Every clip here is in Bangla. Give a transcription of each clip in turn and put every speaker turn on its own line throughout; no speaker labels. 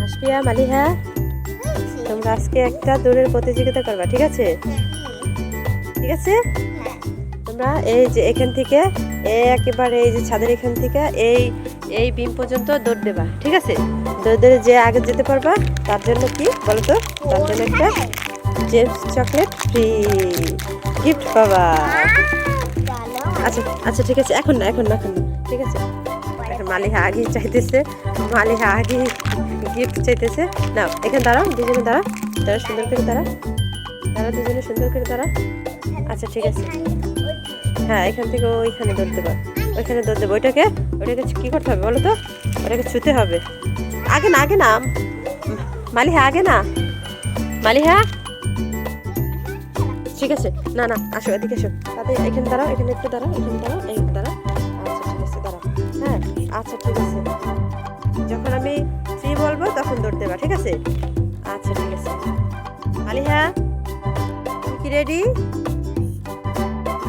মাসপিয়া, মালিহা, তোমরা আজকে একটা দৌড়ের প্রতিযোগিতা করবা, ঠিক আছে? ঠিক আছে? তোমরা এই যে এখান থেকে, একেবারে এই যে ছাদের এখান থেকে, এই এই বিম পর্যন্ত দৌড় দেবা, ঠিক আছে? দৌড় দৌড়ে যে আগে যেতে পারবা, তার জন্য কি বলো তো তার জন্য একটা জেমস চকলেট ফ্রি গিফট পাবা। আচ্ছা আচ্ছা ঠিক আছে, এখন না এখন না, এখন ঠিক আছে। মালিহা আগে চাইতেছে, মালিহা আগে গিফট চাইতেছে। না এখানে দাঁড়াও, দুজনে দাঁড়া তারা সুন্দর করে দাঁড়া দাঁড়া দুজনে সুন্দর করে দাঁড়া আচ্ছা ঠিক আছে। হ্যাঁ এখান থেকে ওইখানে দৌড় দেবা ওইখানে দৌড় দেবো ওইটাকে ওইটাকে কি করতে হবে বলো তো? ওটাকে ছুতে হবে। আগে না আগে না, মালিহা, আগে না। মালিহা? ঠিক আছে, না না, আসো, এদিকে এসো। তাতে এখানে দাঁড়াও, এখানে একটু দাঁড়াও, এখানে দাঁড়াও, এই দাঁড়াও। আচ্ছা ঠিক আছে, দাঁড়াও। হ্যাঁ আচ্ছা ঠিক আছে। যখন আমি ফ্রি বলব, তখন দৌড় দেবা ঠিক আছে? আচ্ছা ঠিক আছে। মালিহা তুমি কি রেডি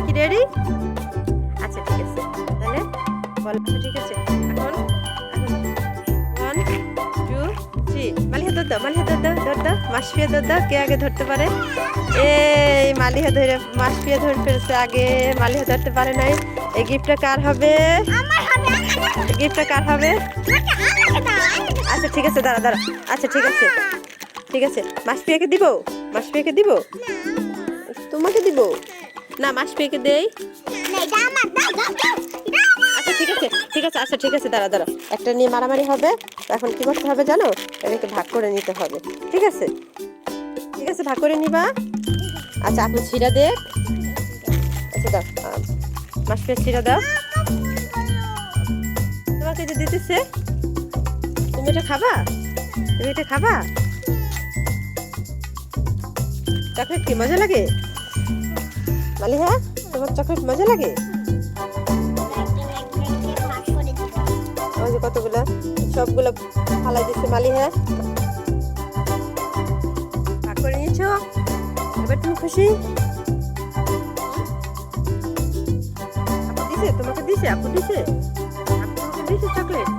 কি রেডি আচ্ছা ঠিক আছে। তাহলে বল, ঠিক আছে। দাও মালিহা দৌড় দাও দৌড় দাও মাসফিয়া দৌড় দাও কে আগে ধরতে পারে? এই মালিহা ধরে মাসফিয়া ধরে ফেলছে আগে মালিহা ধরতে পারে নাই। এই গিফটটা কার হবে? গিফটটা কার হবে? আচ্ছা ঠিক আছে দাঁড়া দাঁড়া। আচ্ছা ঠিক আছে। ঠিক আছে মাসপিয়াকে দিব? মাসপিয়াকে দিব? তোমাকে দিব? না মাসপিয়াকে দেই। আচ্ছা ঠিক আছে ঠিক আছে আচ্ছা ঠিক আছে দাঁড়া দাঁড়া। একটা নিয়ে মারামারি হবে তো এখন কি করতে হবে জানো? এটাকে ভাগ করে নিতে হবে ঠিক আছে? ঠিক আছে ভাগ করে নিবা। আচ্ছা আপনি ছিঁড়া দে। আচ্ছা দাও মাসপিয়া ছিঁড়া দাও। তোমাকে যে দিতেছে তুমি এটা খাবা? তুমি এটা খাবা? চকলেট কি মজা লাগে। মালিহা তোমার চকলেট মজা লাগে? ওই যে কতগুলো? সবগুলো ফালাই দিচ্ছে মালিহা ভাগ করে নিয়েছো? এবার তুমি খুশি? দিছে? তোমাকে দিছে? আপু দিছে? আপু তোমাকে দিছে চকলেট।